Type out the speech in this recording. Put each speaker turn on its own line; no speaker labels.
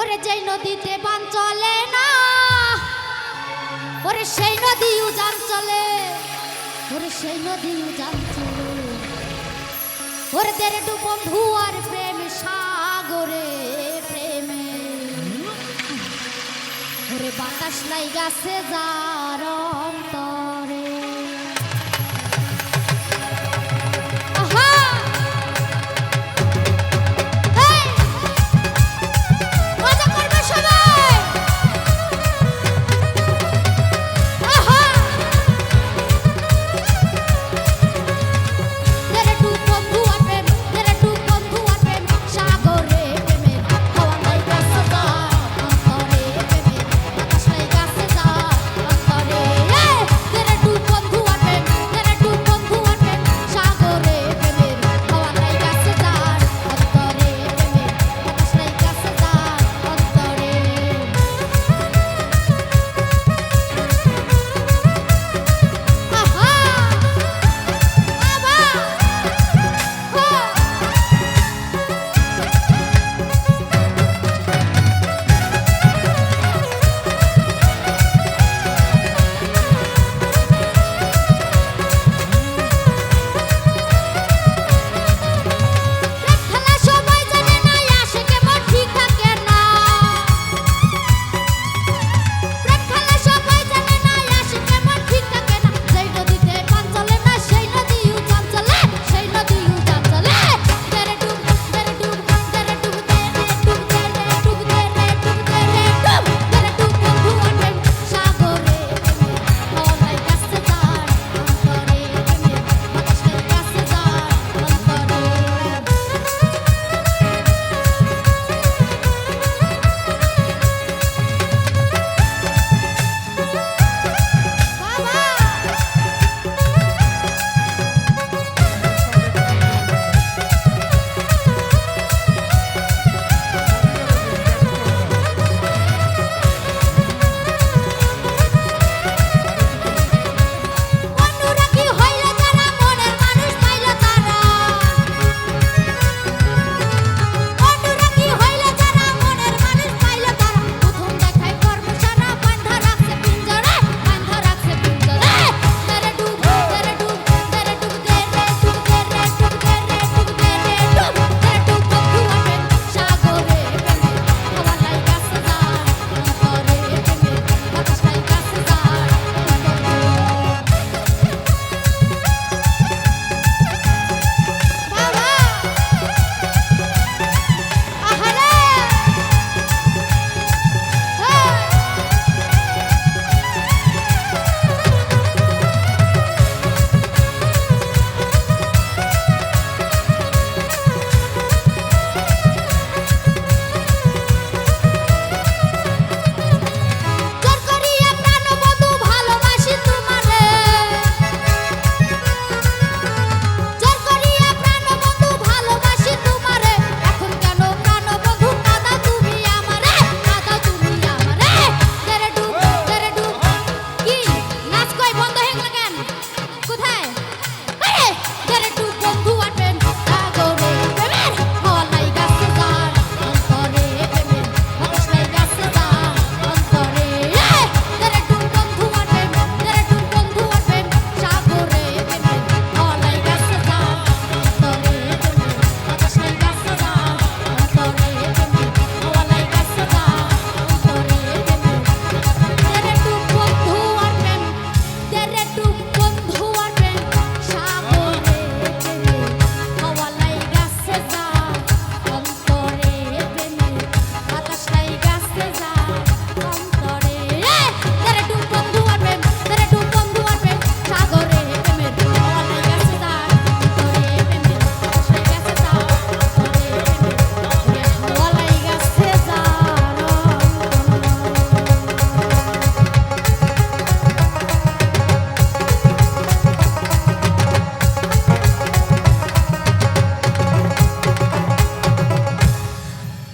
ওরে যেই নদীতে বান চলে না, ওরে সেই নদী উজান চলে, ওরে সেই নদী উজান চলে। ওরে দেরে ডু আর প্রেম সাগরে, প্রেমে। ওরে বাতাস নাই গাছে যা